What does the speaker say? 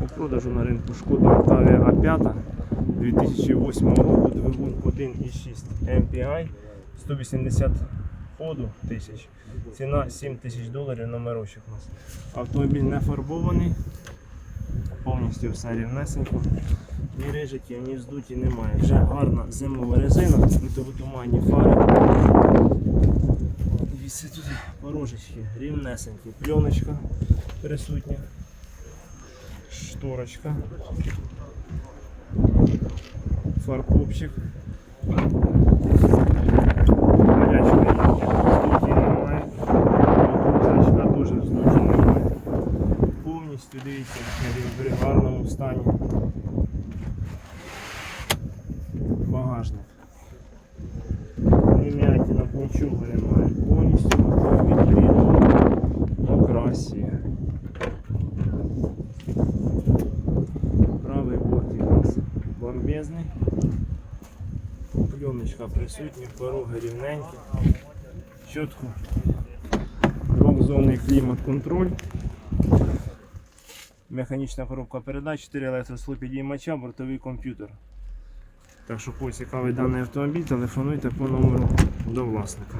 у продажу на ринку Шкода Octavia A5 2008 року двигун 1.6 MPI 180 ходу тисяч. Ціна 7 тисяч доларів номерочок у нас. Автомобіль не фарбований, повністю все рівнесенько. Ні рижиків, ні вздуті немає. Вже гарна зимова резина, світовотуманні фари. Дивіться тут порожечки, рівнесенькі, пленочка присутня, шторочка, фаркопчик. Гарячка вздуті немає. Мотузочка теж вздуті немає. Повністю дивіться, він в гарному стані. Багажник. Ні м'ятінок, нічого немає. Повністю автомобіль в окрасі. Правий борт у нас бомбезний. Пленочка присутня, пороги рівненькі. Чітко. Двохзонний клімат-контроль. Механічна коробка передач, 4 електрослопідіймача, бортовий комп'ютер. Так що, кого цікавий даний автомобіль, телефонуйте по номеру до власника.